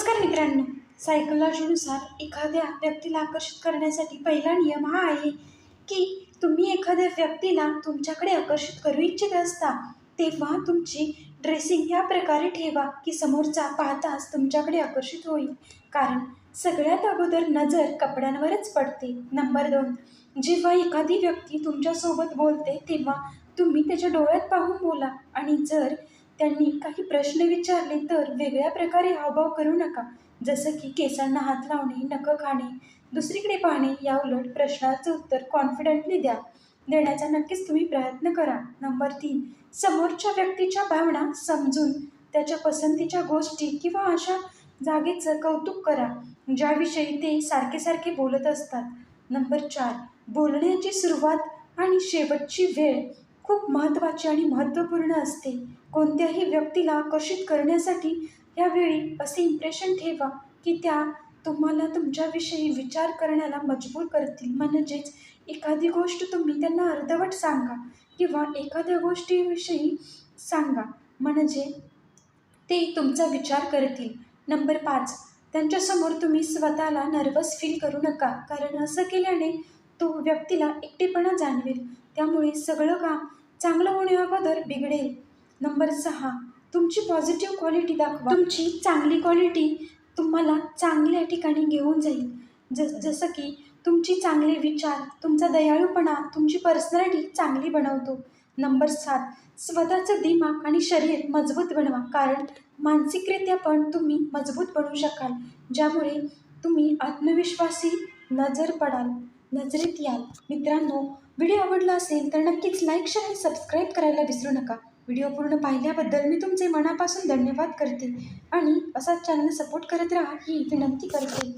नमस्कार मित्रांनो. सायकोलॉजीनुसार एखाद्या व्यक्तीला आकर्षित करण्यासाठी पहिला नियम हा आहे की तुम्ही एखाद्या व्यक्तीला तुमच्याकडे आकर्षित करू इच्छित असता तेव्हा तुमची ड्रेसिंग या प्रकारे ठेवा की समोरचा पाहताच तुमच्याकडे आकर्षित होईल. कारण सगळ्यात अगोदर नजर कपड्यांवरच पडते. नंबर दोन जेव्हा एखादी व्यक्ती तुमच्यासोबत बोलते तेव्हा तुम्ही त्याच्या डोळ्यात पाहून बोला. आणि जर त्यांनी काही प्रश्न विचारले तर वेगळ्या प्रकारे हावभाव करू नका. जसं की केसांना हात लावणे नखं खाणे दुसरीकडे पाहणे या उलट प्रश्नाचं उत्तर कॉन्फिडेंटली द्या. देण्याचा नक्कीच तुम्ही प्रयत्न करा. नंबर तीन समोरच्या व्यक्तीच्या भावना समजून त्याच्या पसंतीच्या गोष्टी किंवा अशा जागेचं कौतुक करा ज्याविषयी ते सारखे सारखे बोलत असतात. नंबर चार बोलण्याची सुरुवात आणि शेवटची वेळ खूप महत्त्वाची आणि महत्त्वपूर्ण असते. कोणत्याही व्यक्तीला आकर्षित करण्यासाठी यावेळी असे इम्प्रेशन ठेवा की त्या तुम्हाला तुमच्याविषयी विचार करण्याला मजबूर करतील. म्हणजेच एखादी गोष्ट तुम्ही त्यांना अर्धवट सांगा किंवा एखाद्या गोष्टीविषयी सांगा. म्हणजे ते तुमचा विचार करतील. नंबर पाच त्यांच्यासमोर तुम्ही स्वतःला नर्वस फील करू नका. कारण असं केल्याने तो व्यक्तीला एकटेपणा जाणवेल. त्यामुळे सगळं काम चांगलं होण्या अगोदर बिघडेल. नंबर सहा तुमची पॉझिटिव्ह क्वालिटी दाखवा. तुमची चांगली क्वालिटी तुम्हाला चांगल्या ठिकाणी घेऊन जाईल. ज जसं की तुमची चांगले विचार तुमचा दयाळूपणा तुमची पर्सनॅलिटी चांगली बनवतो. नंबर सात स्वतःचं दिमाग आणि शरीर मजबूत बनवा. कारण मानसिकरित्या पण तुम्ही मजबूत बनू शकाल. ज्यामुळे तुम्ही आत्मविश्वासी नजर पडाल. नजरेत याल. मित्रांनो व्हिडिओ आवडला असेल तर नक्कीच लाईक शेअर आणि सबस्क्राईब करायला विसरू नका. व्हिडिओ पूर्ण पाहिल्याबद्दल मी तुमचे मनापासून धन्यवाद करते. आणि असाच चॅनल सपोर्ट करत राहा ही विनंती करते.